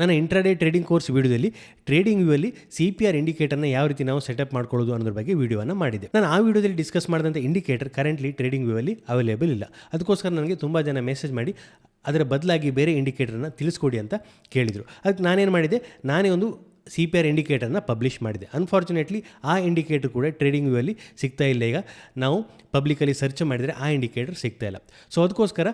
ನನ್ನ intraday trading course ವಿಡಿಯೋದಲ್ಲಿ trading view ಅಲ್ಲಿ ಸಿ ಪಿ ಆರ್ ಇಂಡಿಕೇಟರ್ನ ಯಾವ ರೀತಿ ನಾವು ಸೆಟಪ್ ಮಾಡ್ಕೊಳ್ಳೋದು ಅನ್ನೋದ್ರ ಬಗ್ಗೆ ವಿಡಿಯೋನ ಮಾಡಿದೆ. ನಾನು ಆ ವಿಡಿಯೋದಲ್ಲಿ ಡಿಸ್ಕಸ್ ಮಾಡಿದಂಥ ಇಂಡಿಕೇಟರ್ ಕರೆಂಟ್ಲಿ ಟ್ರೇಡಿಂಗ್ ವ್ಯೂ ಅಲ್ಲಿ ಅವೈಲೇಬಲ್ ಇಲ್ಲ. ಅದಕ್ಕೋಸ್ಕರ ನನಗೆ ತುಂಬ ಜನ ಮೆಸೇಜ್ ಮಾಡಿ, ಅದರ ಬದಲಾಗಿ ಬೇರೆ ಇಂಡಿಕೇಟರ್ನ ತಿಳಿಸ್ಕೊಡಿ ಅಂತ ಕೇಳಿದರು. ಅದಕ್ಕೆ ನಾನೇನು ಮಾಡಿದೆ, ನಾನೇ ಒಂದು ಸಿ ಪಿ ಆರ್ ಇಂಡಿಕೇಟರ್ನ ಪಬ್ಲಿಷ್ ಮಾಡಿದೆ. ಅನ್ಫಾರ್ಚುನೇಟ್ಲಿ ಆ ಇಂಡಿಕೇಟರ್ ಕೂಡ ಟ್ರೇಡಿಂಗ್ ವ್ಯೂ ಅಲ್ಲಿ ಸಿಗ್ತಾ ಇಲ್ಲ. ಈಗ ನಾವು ಪಬ್ಲಿಕಲ್ಲಿ ಸರ್ಚ್ ಮಾಡಿದರೆ ಆ ಇಂಡಿಕೇಟರ್ ಸಿಗ್ತಾ ಇಲ್ಲ. ಸೊ ಅದಕ್ಕೋಸ್ಕರ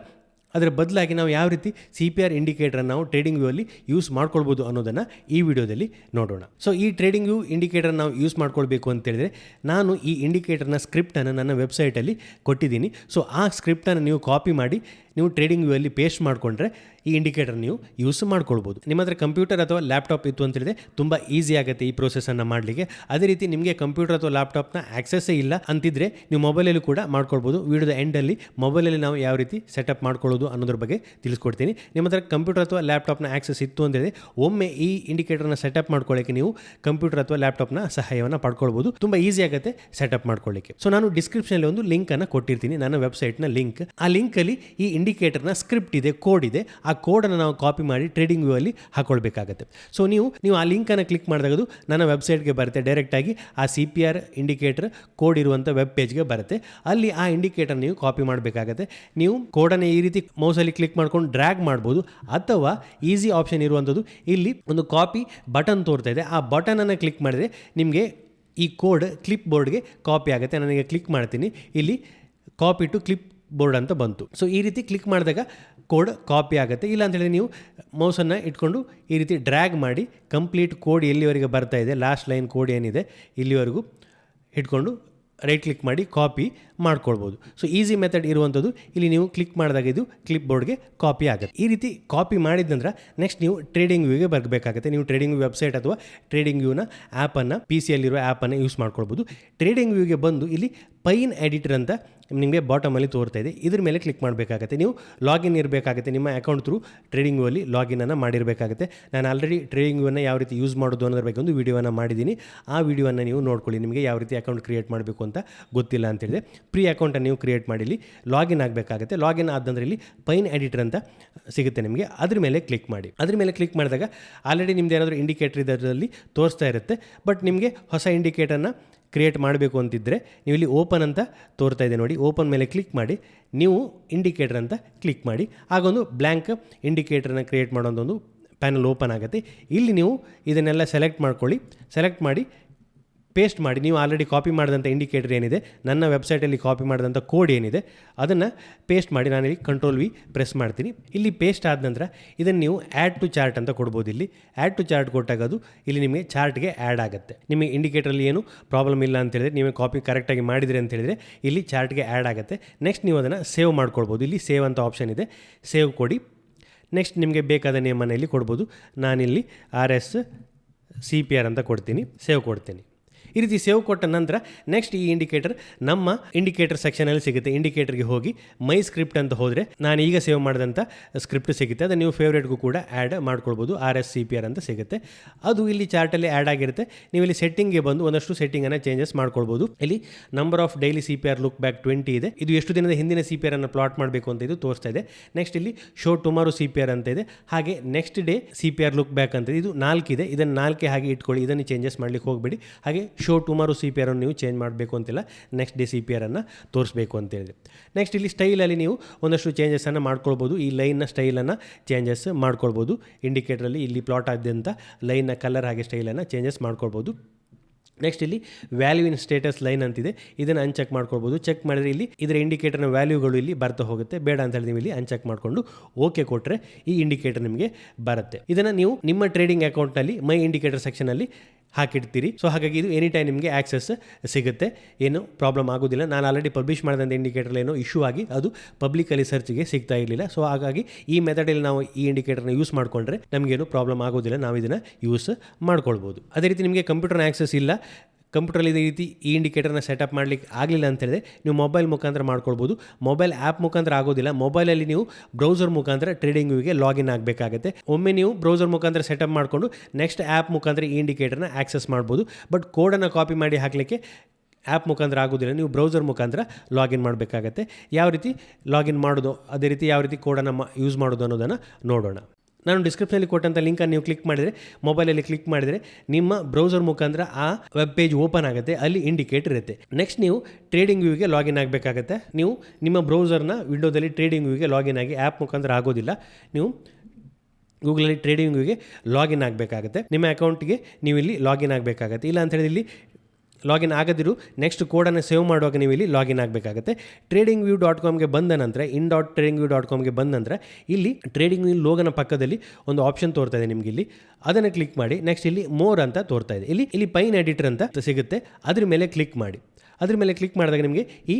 ಅದರ ಬದಲಾಗಿ ನಾವು ಯಾವ ರೀತಿ ಸಿ ಪಿ ಆರ್ ಇಂಡಿಕೇಟರ್ ನಾವು ಟ್ರೇಡಿಂಗ್ ವ್ಯೂ ಅಲ್ಲಿ ಯೂಸ್ ಮಾಡ್ಕೊಳ್ಬೋದು ಅನ್ನೋದನ್ನು ಈ ವಿಡಿಯೋದಲ್ಲಿ ನೋಡೋಣ. ಸೊ ಈ ಟ್ರೇಡಿಂಗ್ ವ್ಯೂ ಇಂಡಿಕೇಟರ್ ನಾವು ಯೂಸ್ ಮಾಡ್ಕೊಳ್ಬೇಕು ಅಂತ ಹೇಳಿದ್ರೆ ನಾನು ಈ ಇಂಡಿಕೇಟರ್ನ ಸ್ಕ್ರಿಪ್ಟನ್ನು ನನ್ನ ವೆಬ್ಸೈಟಲ್ಲಿ ಕೊಟ್ಟಿದ್ದೀನಿ. ಸೊ ಆ ಸ್ಕ್ರಿಪ್ಟನ್ನು ನೀವು ಕಾಪಿ ಮಾಡಿ ನೀವು ಟ್ರೇಡಿಂಗ್ ವ್ಯೂ ಅಲ್ಲಿ ಪೇಸ್ಟ್ ಮಾಡಿಕೊಂಡ್ರೆ ಈ ಇಂಡಿಕೇಟರ್ ನೀವು ಯೂಸ್ ಮಾಡ್ಕೊಳ್ಬೋದು. ನಿಮ್ಮ ಹತ್ರ ಕಂಪ್ಯೂಟರ್ ಅಥವಾ ಲ್ಯಾಪ್ಟಾಪ್ ಇತ್ತು ಅಂತ ಹೇಳಿದ್ರೆ ತುಂಬ ಈಸಿ ಆಗುತ್ತೆ ಈ ಪ್ರೋಸೆಸನ್ನು ಮಾಡಲಿಕ್ಕೆ. ಅದೇ ರೀತಿ ನಿಮಗೆ ಕಂಪ್ಯೂಟರ್ ಅಥವಾ ಲ್ಯಾಪ್ಟಾಪ್ನ ಆಕ್ಸೆಸ್ಸೇ ಇಲ್ಲ ಅಂತಿದ್ರೆ ನೀವು ಮೊಬೈಲಲ್ಲೂ ಕೂಡ ಮಾಡ್ಕೊಳ್ಬೋದು. ವಿಡಿಯೋದ ಎಂಡಲ್ಲಿ ಮೊಬೈಲಲ್ಲಿ ನಾವು ಯಾವ ರೀತಿ ಸೆಟಪ್ ಮಾಡ್ಕೊಳ್ಳೋದು ಅನ್ನೋದ್ರ ಬಗ್ಗೆ ತಿಳಿಸ್ಕೊಡ್ತೀನಿ. ನಿಮ್ಮ ಹತ್ರ ಕಂಪ್ಯೂಟರ್ ಅಥವಾ ಲ್ಯಾಪ್ಟಾಪ್ನ ಆಕ್ಸೆಸ್ ಇತ್ತು ಅಂತ ಹೇಳಿದ್ರೆ ಒಮ್ಮೆ ಈ ಇಂಡಿಕೇಟರ್ನ ಸೆಟಪ್ ಮಾಡ್ಕೊಳ್ಳೋಕ್ಕೆ ನೀವು ಕಂಪ್ಯೂಟರ್ ಅಥವಾ ಲ್ಯಾಪ್ಟಾಪ್ನ ಸಹಾಯವನ್ನು ಪಡ್ಕೊಳ್ಬೋದು. ತುಂಬ ಈಸಿ ಆಗುತ್ತೆ ಸೆಟಪ್ ಮಾಡ್ಕೊಳ್ಳಿಕ್ಕೆ. ಸೊ ನಾನು ಡಿಸ್ಕ್ರಿಪ್ಷನಲ್ಲಿ ಒಂದು ಲಿಂಕನ್ನು ಕೊಟ್ಟಿರ್ತೀನಿ. ನನ್ನ ವೆಬ್ಸೈಟ್ನ ಲಿಂಕ್ ಆ ಲಿಂಕಲ್ಲಿ ಈ ಇಂಡಿಕೇಟರ್ನ ಸ್ಕ್ರಿಪ್ಟ್ ಇದೆ ಕೋಡ್ ಇದೆ. ಆ ಕೋಡನ್ನು ನಾವು ಕಾಪಿ ಮಾಡಿ ಟ್ರೇಡಿಂಗ್ ವ್ಯೂ ಅಲ್ಲಿ ಹಾಕೊಳ್ಬೇಕಾಗತ್ತೆ. ಸೊ ನೀವು ನೀವು ಆ ಲಿಂಕನ್ನು ಕ್ಲಿಕ್ ಮಾಡಿದಾಗ ಅದು ನನ್ನ ವೆಬ್ಸೈಟ್ಗೆ ಬರುತ್ತೆ ಡೈರೆಕ್ಟಾಗಿ ಆ C P R indicator code ಇರುವಂಥ ವೆಬ್ ಪೇಜ್ಗೆ ಬರುತ್ತೆ. ಅಲ್ಲಿ ಆ ಇಂಡಿಕೇಟರ್ ನೀವು ಕಾಪಿ ಮಾಡಬೇಕಾಗತ್ತೆ. ನೀವು ಕೋಡನ್ನು ಈ ರೀತಿ ಮೌಸಲ್ಲಿ ಕ್ಲಿಕ್ ಮಾಡ್ಕೊಂಡು ಡ್ರ್ಯಾಗ್ ಮಾಡ್ಬೋದು. ಅಥವಾ ಈಸಿ ಆಪ್ಷನ್ ಇರುವಂಥದ್ದು, ಇಲ್ಲಿ ಒಂದು ಕಾಪಿ ಬಟನ್ ತೋರ್ತಾ ಇದೆ. ಆ ಬಟನನ್ನು ಕ್ಲಿಕ್ ಮಾಡಿದರೆ ನಿಮಗೆ ಈ ಕೋಡ್ ಕ್ಲಿಪ್ ಬೋರ್ಡ್ಗೆ ಕಾಪಿ ಆಗುತ್ತೆ. ನನಗೆ ಕ್ಲಿಕ್ ಮಾಡ್ತೀನಿ. ಇಲ್ಲಿ ಕಾಪಿ ಟು ಕ್ಲಿಪ್ ಬೋರ್ಡ್ ಅಂತ ಬಂತು. ಸೊ ಈ ರೀತಿ ಕ್ಲಿಕ್ ಮಾಡಿದಾಗ ಕೋಡ್ ಕಾಪಿ ಆಗುತ್ತೆ. ಇಲ್ಲ ಅಂತ ಹೇಳಿದ್ರೆ ನೀವು ಮೌಸನ್ನು ಇಟ್ಕೊಂಡು ಈ ರೀತಿ ಡ್ರ್ಯಾಗ್ ಮಾಡಿ ಕಂಪ್ಲೀಟ್ ಕೋಡ್ ಎಲ್ಲಿವರೆಗೆ ಬರ್ತಾ ಇದೆ ಲಾಸ್ಟ್ ಲೈನ್ ಕೋಡ್ ಏನಿದೆ ಇಲ್ಲಿವರೆಗೂ ಇಟ್ಕೊಂಡು ರೈಟ್ ಕ್ಲಿಕ್ ಮಾಡಿ ಕಾಪಿ ಮಾಡ್ಕೊಳ್ಬೋದು. ಸೊ ಈಸಿ ಮೆಥಡ್ ಇರುವಂಥದ್ದು. ಇಲ್ಲಿ ನೀವು ಕ್ಲಿಕ್ ಮಾಡಿದಾಗ ಇದು ಕ್ಲಿಪ್ ಬೋರ್ಡ್ಗೆ ಕಾಪಿ ಆಗುತ್ತೆ. ಈ ರೀತಿ ಕಾಪಿ ಮಾಡಿದ ನೆಕ್ಸ್ಟ್ ನೀವು ಟ್ರೇಡಿಂಗ್ ವ್ಯೂಗೆ ಬರಬೇಕಾಗುತ್ತೆ. ನೀವು ಟ್ರೇಡಿಂಗ್ ವೆಬ್ಸೈಟ್ ಅಥವಾ ಟ್ರೇಡಿಂಗ್ ವ್ಯೂನ ಆ್ಯಪನ್ನು ಪಿ ಸಿಯಲ್ಲಿರುವ ಆ್ಯಪನ್ನು ಯೂಸ್ ಮಾಡ್ಕೊಳ್ಬೋದು. ಟ್ರೇಡಿಂಗ್ ವ್ಯೂಗೆ ಬಂದು ಇಲ್ಲಿ ಪೈನ್ ಎಡಿಟರ್ ಅಂತ ನಿಮಗೆ ಬಾಟಮಲ್ಲಿ ತೋರ್ತಾ ಇದೆ. ಇದ್ರ ಮೇಲೆ ಕ್ಲಿಕ್ ಮಾಡಬೇಕಾಗುತ್ತೆ. ನೀವು ಲಾಗಿನ್ ಇರಬೇಕಾಗುತ್ತೆ. ನಿಮ್ಮ ಅಕೌಂಟ್ ಥ್ರೂ ಟ್ರೇಡಿಂಗ್ ಅಲ್ಲಿ ಲಾಗಿನನ್ನು ಮಾಡಿರಬೇಕಾಗುತ್ತೆ. ನಾನು ಆಲ್ರೆಡಿ ಟ್ರೇಡಿಂಗ್ ಅನ್ನು ಯಾವ ರೀತಿ ಯೂಸ್ ಮಾಡೋದು ಅನ್ನೋದ್ರ ಬಗ್ಗೆ ಒಂದು ವೀಡಿಯೋನ ಮಾಡಿದ್ದೀನಿ. ಆ ವಿಡಿಯೋವನ್ನು ನೀವು ನೋಡ್ಕೊಳ್ಳಿ. ನಿಮಗೆ ಯಾವ ರೀತಿ ಅಕೌಂಟ್ ಕ್ರಿಯೇಟ್ ಮಾಡಬೇಕು ಅಂತ ಗೊತ್ತಿಲ್ಲ ಅಂತ ಹೇಳಿದೆ. ಪ್ರೀ ಅಕೌಂಟನ್ನು ನೀವು ಕ್ರಿಯೇಟ್ ಮಾಡಿಲಿ. ಲಾಗಿನ್ ಆಗಬೇಕಾಗುತ್ತೆ. ಲಾಗಿನ್ ಆದಂದ್ರೆ ಇಲ್ಲಿ ಪೈನ್ ಎಡಿಟರ್ ಅಂತ ಸಿಗುತ್ತೆ ನಿಮಗೆ. ಅದ್ರ ಮೇಲೆ ಕ್ಲಿಕ್ ಮಾಡಿ. ಅದ್ರ ಮೇಲೆ ಕ್ಲಿಕ್ ಮಾಡಿದಾಗ ಆಲ್ರೆಡಿ ನಿಮ್ದು ಏನಾದರೂ ಇಂಡಿಕೇಟರ್ ಇದರಲ್ಲಿ ತೋರಿಸ್ತಾ ಇರುತ್ತೆ. ಬಟ್ ನಿಮಗೆ ಹೊಸ ಇಂಡಿಕೇಟರ್ನ ಕ್ರಿಯೇಟ್ ಮಾಡಬೇಕು ಅಂತಿದ್ದರೆ ನೀವು ಇಲ್ಲಿ ಓಪನ್ ಅಂತ ತೋರ್ತಾ ಇದೆ ನೋಡಿ. ಓಪನ್ ಮೇಲೆ ಕ್ಲಿಕ್ ಮಾಡಿ. ನೀವು ಇಂಡಿಕೇಟರ್ ಅಂತ ಕ್ಲಿಕ್ ಮಾಡಿ. ಆಗೊಂದು ಬ್ಲ್ಯಾಂಕ್ ಇಂಡಿಕೇಟರ್ನ ಕ್ರಿಯೇಟ್ ಮಾಡೋದೊಂದು ಪ್ಯಾನಲ್ ಓಪನ್ ಆಗುತ್ತೆ. ಇಲ್ಲಿ ನೀವು ಇದನ್ನೆಲ್ಲ ಸೆಲೆಕ್ಟ್ ಮಾಡ್ಕೊಳ್ಳಿ. ಸೆಲೆಕ್ಟ್ ಮಾಡಿ ಪೇಸ್ಟ್ ಮಾಡಿ, ನೀವು ಆಲ್ರೆಡಿ ಕಾಪಿ ಮಾಡಿದಂಥ ಇಂಡಿಕೇಟರ್ ಏನಿದೆ, ನನ್ನ ವೆಬ್ಸೈಟಲ್ಲಿ ಕಾಪಿ ಮಾಡಿದಂಥ ಕೋಡ್ ಏನಿದೆ, ಅದನ್ನು ಪೇಸ್ಟ್ ಮಾಡಿ ನಾನಿಲ್ಲಿ ಕಂಟ್ರೋಲ್ ವಿ ಪ್ರೆಸ್ ಮಾಡ್ತೀನಿ. ಇಲ್ಲಿ ಪೇಸ್ಟ್ ಆದ ನಂತರ ಇದನ್ನು ನೀವು ಆ್ಯಡ್ ಟು ಚಾರ್ಟ್ ಅಂತ ಕೊಡ್ಬೋದು ಇಲ್ಲಿ. ಆ್ಯಡ್ ಟು ಚಾರ್ಟ್ ಕೊಟ್ಟಾಗ ಅದು ಇಲ್ಲಿ ನಿಮಗೆ ಚಾರ್ಟ್ಗೆ ಆ್ಯಡ್ ಆಗುತ್ತೆ. ನಿಮಗೆ ಇಂಡಿಕೇಟರಲ್ಲಿ ಏನು ಪ್ರಾಬ್ಲಮ್ ಇಲ್ಲ ಅಂತ ಹೇಳಿದ್ರೆ, ನೀವು ಕಾಪಿ ಕರೆಕ್ಟಾಗಿ ಮಾಡಿದರೆ ಅಂತ ಹೇಳಿದರೆ ಇಲ್ಲಿ ಚಾರ್ಟ್ಗೆ ಆ್ಯಡ್ ಆಗುತ್ತೆ. ನೆಕ್ಸ್ಟ್ ನೀವು ಅದನ್ನು ಸೇವ್ ಮಾಡ್ಕೊಳ್ಬೋದು ಇಲ್ಲಿ ಸೇವ್ ಅಂತ ಆಪ್ಷನ್ ಇದೆ. ಸೇವ್ ಕೊಡಿ. ನೆಕ್ಸ್ಟ್ ನಿಮಗೆ ಬೇಕಾದ ನೇಮನ್ನು ಇಲ್ಲಿ ಕೊಡ್ಬೋದು. ನಾನಿಲ್ಲಿ R S C P R ಅಂತ ಕೊಡ್ತೀನಿ. ಸೇವ್ ಕೊಡ್ತೀನಿ. ಈ ರೀತಿ ಸೇವ್ ಕೊಟ್ಟ ನಂತರ ನೆಕ್ಸ್ಟ್ ಈ ಇಂಡಿಕೇಟರ್ ನಮ್ಮ ಇಂಡಿಕೇಟರ್ ಸೆಕ್ಷನಲ್ಲಿ ಸಿಗುತ್ತೆ. ಇಂಡಿಕೇಟರ್ಗೆ ಹೋಗಿ ಮೈ ಸ್ಕ್ರಿಪ್ಟ್ ಅಂತ ಹೋದರೆ ನಾನು ಈಗ ಸೇವ್ ಮಾಡಿದಂಥ ಸ್ಕ್ರಿಪ್ಟ್ ಸಿಗುತ್ತೆ. ಅದು ನೀವು ಫೇವ್ರೇಟ್ಗೂ ಕೂಡ ಆ್ಯಡ್ ಮಾಡ್ಕೊಳ್ಬೋದು. R S C P R ಅಂತ ಸಿಗುತ್ತೆ. ಅದು ಇಲ್ಲಿ ಚಾರ್ಟಲ್ಲಿ ಆ್ಯಡ್ ಆಗಿರುತ್ತೆ. ನೀವು ಇಲ್ಲಿ ಸೆಟ್ಟಿಂಗ್ಗೆ ಬಂದು ಒಂದಷ್ಟು ಸೆಟ್ಟಿಂಗನ್ನು ಚೇಂಜಸ್ ಮಾಡ್ಕೊಳ್ಬೋದು. ಇಲ್ಲಿ number of daily C P R look back twenty ಇದೆ. ಇದು ಎಷ್ಟು ದಿನದ ಹಿಂದಿನ ಸಿ ಪಿ ಆರ್ ಅನ್ನು ಪ್ಲಾಟ್ ಮಾಡಬೇಕು ಅಂತ ಇದು ತೋರಿಸ್ತಾ ಇದೆ. ನೆಕ್ಸ್ಟ್ ಇಲ್ಲಿ show tomorrow C P R ಅಂತ ಇದೆ. ಹಾಗೆ next day C P R look back ಅಂತ ಇದು. ನಾಲ್ಕಿದೆ ಇದನ್ನು ನಾಲ್ಕೇ ಹಾಗೆ ಇಟ್ಕೊಳ್ಳಿ. ಇದನ್ನು ಚೇಂಜಸ್ ಮಾಡ್ಲಿಕ್ಕೆ ಹೋಗಬೇಡಿ. ಹಾಗೆ ಶೋ ಟುಮಾರೋ ಸಿ ಪಿ ಆರನ್ನು ನೀವು ಚೇಂಜ್ ಮಾಡಬೇಕು ಅಂತಿಲ್ಲ. ನೆಕ್ಸ್ಟ್ ಡೇ ಸಿ ಪಿ ಆರನ್ನು ತೋರಿಸಬೇಕು ಅಂತೇಳಿದೆ ನೆಕ್ಸ್ಟ್ ಇಲ್ಲಿ ಸ್ಟೈಲಲ್ಲಿ ನೀವು ಒಂದಷ್ಟು ಚೇಂಜಸನ್ನು ಮಾಡ್ಕೊಳ್ಬೋದು. ಈ ಲೈನ್ನ ಸ್ಟೈಲನ್ನು ಚೇಂಜಸ್ ಮಾಡ್ಕೊಳ್ಬೋದು. ಇಂಡಿಕೇಟ್ರಲ್ಲಿ ಇಲ್ಲಿ ಪ್ಲಾಟ್ ಆದ್ಯಂತ ಲೈನ್ನ ಕಲರ್ ಹಾಗೆ ಸ್ಟೈಲನ್ನು ಚೇಂಜಸ್ ಮಾಡ್ಕೊಳ್ಬೋದು. ನೆಕ್ಸ್ಟ್ ಇಲ್ಲಿ ವ್ಯಾಲ್ಯೂ ಇನ್ ಸ್ಟೇಟಸ್ ಲೈನ್ ಅಂತಿದೆ. ಇದನ್ನು ಅನ್ಚೆಕ್ ಮಾಡ್ಕೊಳ್ಬೋದು. ಚೆಕ್ ಮಾಡಿದ್ರೆ ಇಲ್ಲಿ ಇದರ ಇಂಡಿಕೇಟರ್ನ ವ್ಯಾಲ್ಯೂಗಳು ಇಲ್ಲಿ ಬರ್ತಾ ಹೋಗುತ್ತೆ. ಬೇಡ ಅಂತ ಹೇಳಿ ನೀವು ಇಲ್ಲಿ ಅನ್ಚೆಕ್ ಮಾಡಿಕೊಂಡು ಓಕೆ ಕೊಟ್ಟರೆ ಈ ಇಂಡಿಕೇಟರ್ ನಿಮಗೆ ಬರುತ್ತೆ. ಇದನ್ನು ನೀವು ನಿಮ್ಮ ಟ್ರೇಡಿಂಗ್ ಅಕೌಂಟ್ನಲ್ಲಿ ಮೈ ಇಂಡಿಕೇಟರ್ ಸೆಕ್ಷನಲ್ಲಿ ಹಾಕಿಡ್ತೀರಿ. ಸೊ ಹಾಗಾಗಿ ಇದು ಎನಿ ಟೈಮ್ ನಿಮಗೆ ಆಕ್ಸೆಸ್ ಸಿಗುತ್ತೆ. ಏನು ಪ್ರಾಬ್ಲಮ್ ಆಗೋದಿಲ್ಲ. ನಾನು ಆಲ್ರೆಡಿ ಪಬ್ಲಿಷ್ ಮಾಡಿದಂಥ ಇಂಡಿಕೇಟರ್ ಏನೋ ಇಶ್ಯೂ ಆಗಿ ಅದು ಪಬ್ಲಿಕಲ್ಲಿ ಸರ್ಚ್ಗೆ ಸಿಗ್ತಾ ಇರಲಿಲ್ಲ. ಸೊ ಹಾಗಾಗಿ ಈ ಮೆಥಡಲ್ಲಿ ನಾವು ಈ ಇಂಡಿಕೇಟರ್ನ ಯೂಸ್ ಮಾಡಿಕೊಂಡ್ರೆ ನಮಗೇನು ಪ್ರಾಬ್ಲಮ್ ಆಗೋದಿಲ್ಲ. ನಾವು ಇದನ್ನು ಯೂಸ್ ಮಾಡ್ಕೊಳ್ಬೋದು. ಅದೇ ರೀತಿ ನಿಮಗೆ ಕಂಪ್ಯೂಟರ್ನ ಆಕ್ಸೆಸ್ ಇಲ್ಲ. ಕಂಪ್ಯೂಟರಲ್ಲಿ ಇದೇ ರೀತಿ ಈ ಇಂಡಿಕೇಟರ್ನ ಸೆಟಪ್ ಮಾಡಲಿಕ್ಕೆ ಆಗಲಿಲ್ಲ ಅಂತ ಹೇಳಿದ್ರೆ ನೀವು ಮೊಬೈಲ್ ಮುಖಾಂತರ ಮಾಡ್ಕೊಳ್ಬೋದು. ಮೊಬೈಲ್ ಆ್ಯಪ್ ಮುಖಾಂತರ ಆಗೋದಿಲ್ಲ. ಮೊಬೈಲಲ್ಲಿ ನೀವು ಬ್ರೌಸರ್ ಮುಖಾಂತರ ಟ್ರೇಡಿಂಗ್ ವ್ಯೂಗೆ ಲಾಗಿನ್ ಆಗಬೇಕಾಗುತ್ತೆ. ಒಮ್ಮೆ ನೀವು ಬ್ರೌಸರ್ ಮುಖಾಂತರ ಸೆಟಪ್ ಮಾಡಿಕೊಂಡು ನೆಕ್ಸ್ಟ್ ಆ್ಯಪ್ ಮುಖಾಂತರ ಈ ಇಂಡಿಕೇಟರ್ನ ಆಕ್ಸೆಸ್ ಮಾಡ್ಬೋದು. ಬಟ್ ಕೋಡನ್ನು ಕಾಪಿ ಮಾಡಿ ಹಾಕಲಿಕ್ಕೆ ಆ್ಯಪ್ ಮುಖಾಂತರ ಆಗೋದಿಲ್ಲ. ನೀವು ಬ್ರೌಸರ್ ಮುಖಾಂತರ ಲಾಗಿನ್ ಮಾಡಬೇಕಾಗತ್ತೆ. ಯಾವ ರೀತಿ ಲಾಗಿನ್ ಮಾಡೋದು, ಅದೇ ರೀತಿ ಯಾವ ರೀತಿ ಕೋಡನ್ನು ಯೂಸ್ ಮಾಡೋದು ಅನ್ನೋದನ್ನು ನೋಡೋಣ. ನಾನು ಡಿಸ್ಕ್ರಿಪ್ಷನಲ್ಲಿ ಕೊಟ್ಟಂಥ ಲಿಂಕನ್ನು ನೀವು ಕ್ಲಿಕ್ ಮಾಡಿದರೆ ಮೊಬೈಲಲ್ಲಿ ಕ್ಲಿಕ್ ಮಾಡಿದರೆ ನಿಮ್ಮ ಬ್ರೌಸರ್ ಮುಖಾಂತರ ಆ ವೆಬ್ ಪೇಜ್ ಓಪನ್ ಆಗುತ್ತೆ, ಅಲ್ಲಿ ಇಂಡಿಕೇಟ್ ಇರುತ್ತೆ. ನೆಕ್ಸ್ಟ್ ನೀವು ಟ್ರೇಡಿಂಗ್ ವ್ಯೂಗೆ ಲಾಗಿನ್ ಆಗಬೇಕಾಗತ್ತೆ. ನೀವು ನಿಮ್ಮ ಬ್ರೌಸರ್ನ ವಿಂಡೋದಲ್ಲಿ ಟ್ರೇಡಿಂಗ್ ವ್ಯೂಗೆ ಲಾಗಿನ್ ಆಗಿ ಆ್ಯಪ್ ಮುಖಾಂತರ ಆಗೋದಿಲ್ಲ. ನೀವು ಗೂಗಲಲ್ಲಿ ಟ್ರೇಡಿಂಗ್ ವ್ಯೂಗೆ ಲಾಗಿನ್ ಆಗಬೇಕಾಗುತ್ತೆ. ನಿಮ್ಮ ಅಕೌಂಟ್ಗೆ ನೀವು ಇಲ್ಲಿ ಲಾಗಿನ್ ಆಗಬೇಕಾಗತ್ತೆ. ಇಲ್ಲ ಅಂತ ಇಲ್ಲಿ ಲಾಗಿನ್ ಆಗದಿರು ನೆಕ್ಸ್ಟ್ ಕೋಡನ್ನು ಸೇವ್ ಮಾಡುವಾಗ ನೀವು ಇಲ್ಲಿ ಲಾಗಿನ್ ಆಗಬೇಕಾಗುತ್ತೆ. ಟ್ರೇಡಿಂಗ್ ವ್ಯೂ ಡಾಟ್ ಕಾಮ್ಗೆ ಬಂದ ನಂತರ in dot trading view dot ಕಾಮ್ಗೆ ಬಂದ ನಂತರ, ಇಲ್ಲಿ ಟ್ರೇಡಿಂಗ್ ವ್ಯೂ ಲೋಗನ ಪಕ್ಕದಲ್ಲಿ ಒಂದು ಆಪ್ಷನ್ ತೋರ್ತಾ ಇದೆ ನಿಮಗೆ ಇಲ್ಲಿ. ಅದನ್ನು ಕ್ಲಿಕ್ ಮಾಡಿ ನೆಕ್ಸ್ಟ್ ಇಲ್ಲಿ ಮೋರ್ ಅಂತ ತೋರ್ತಾ ಇದೆ. ಇಲ್ಲಿ ಇಲ್ಲಿ ಪೈನ್ ಎಡಿಟರ್ ಅಂತ ಸಿಗುತ್ತೆ. ಅದ್ರ ಮೇಲೆ ಕ್ಲಿಕ್ ಮಾಡಿ. ಅದ್ರ ಮೇಲೆ ಕ್ಲಿಕ್ ಮಾಡಿದಾಗ ನಿಮಗೆ ಈ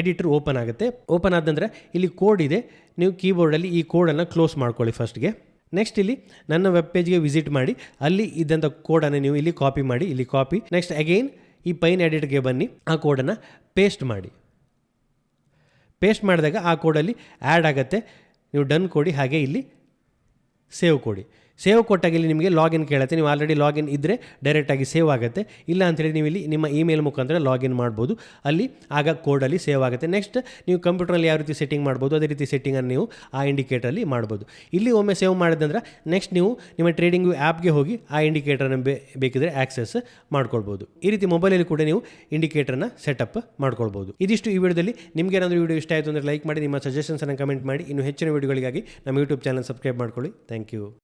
ಎಡಿಟರ್ ಓಪನ್ ಆಗುತ್ತೆ. ಓಪನ್ ಆದ ನಂತರ ಇಲ್ಲಿ ಕೋಡ್ ಇದೆ. ನೀವು ಕೀಬೋರ್ಡಲ್ಲಿ ಈ ಕೋಡನ್ನು ಕ್ಲೋಸ್ ಮಾಡ್ಕೊಳ್ಳಿ ಫಸ್ಟ್ಗೆ ನೆಕ್ಸ್ಟ್ ಇಲ್ಲಿ ನನ್ನ ವೆಬ್ ಪೇಜ್ಗೆ ವಿಸಿಟ್ ಮಾಡಿ. ಅಲ್ಲಿ ಇದ್ದಂಥ ಕೋಡನ್ನು ನೀವು ಇಲ್ಲಿ ಕಾಪಿ ಮಾಡಿ. ಇಲ್ಲಿ ಕಾಪಿ ನೆಕ್ಸ್ಟ್ ಅಗೈನ್ ಈ ಪೈನ್ ಎಡಿಟ್ಗೆ ಬನ್ನಿ, ಆ ಕೋಡನ್ನು ಪೇಸ್ಟ್ ಮಾಡಿ. ಪೇಸ್ಟ್ ಮಾಡಿದಾಗ ಆ ಕೋಡಲ್ಲಿ ಆ್ಯಡ್ ಆಗುತ್ತೆ. ನೀವು ಡನ್ ಕೊಡಿ, ಹಾಗೆ ಇಲ್ಲಿ ಸೇವ್ ಕೊಡಿ. ಸೇವ್ ಕೊಟ್ಟಾಗಿಲ್ಲಿ ನಿಮಗೆ ಲಾಗಿನ್ ಕೇಳುತ್ತೆ. ನೀವು ಆಲ್ರೆಡಿ ಲಾಗಿನ್ ಇದ್ದರೆ ಡೈರೆಕ್ಟಾಗಿ ಸೇವ್ ಆಗುತ್ತೆ. ಇಲ್ಲ ಅಂತೇಳಿ ನೀವು ಇಲ್ಲಿ ನಿಮ್ಮ ಇಮೇಲ್ ಮುಖಾಂತರ ಲಾಗಿನ್ ಮಾಡ್ಬೋದು. ಅಲ್ಲಿ ಆಗ ಕೋಡಲ್ಲಿ ಸೇವ್ ಆಗುತ್ತೆ. ನೆಕ್ಸ್ಟ್ ನೀವು ಕಂಪ್ಯೂಟ್ರಲ್ಲಿ ಯಾವ ರೀತಿ ಸೆಟ್ಟಿಂಗ್ ಮಾಡ್ಬೋದು, ಅದೇ ರೀತಿ ಸೆಟ್ಟಿಂಗನ್ನು ನೀವು ಆ ಇಂಡಿಕೇಟರಲ್ಲಿ ಮಾಡ್ಬೋದು. ಇಲ್ಲಿ ಒಮ್ಮೆ ಸೇವ್ ಮಾಡಿದಂದ್ರೆ ನೆಕ್ಸ್ಟ್ ನೀವು ನಿಮ್ಮ ಟ್ರೇಡಿಂಗ್ ಆ್ಯಪ್ಗೆ ಹೋಗಿ ಆ ಇಂಡಿಕೇಟರ್ನ ಬೇಕಿದ್ರೆ ಆಕ್ಸೆಸ್ ಮಾಡ್ಕೊಳ್ಬೋದು. ಈ ರೀತಿ ಮೊಬೈಲಲ್ಲಿ ಕೂಡ ನೀವು ಇಂಡಿಕೇಟರ್ನ ಸೆಟಪ್ ಮಾಡ್ಕೊಳ್ಬೋದು. ಇದಿಷ್ಟು ಈ ವಿಡಿಯೋದಲ್ಲಿ. ನಿಮಗೆ ಏನಾದರೂ ವಿಡಿಯೋ ಇಷ್ಟ ಆಯಿತು ಅಂದರೆ ಲೈಕ್ ಮಾಡಿ, ನಿಮ್ಮ ಸಜೆಷನ್ಸನ್ನು ಕಮೆಂಟ್ ಮಾಡಿ. ಇನ್ನು ಹೆಚ್ಚಿನ ವಿಡಿಯೋಗಳಿಗಾಗಿ ನಮ್ಮ ಯೂಟ್ಯೂಬ್ ಚಾನಲ್ ಸಬ್ಸ್ಕ್ರೈಬ್ ಮಾಡ್ಕೊಳ್ಳಿ. Thank you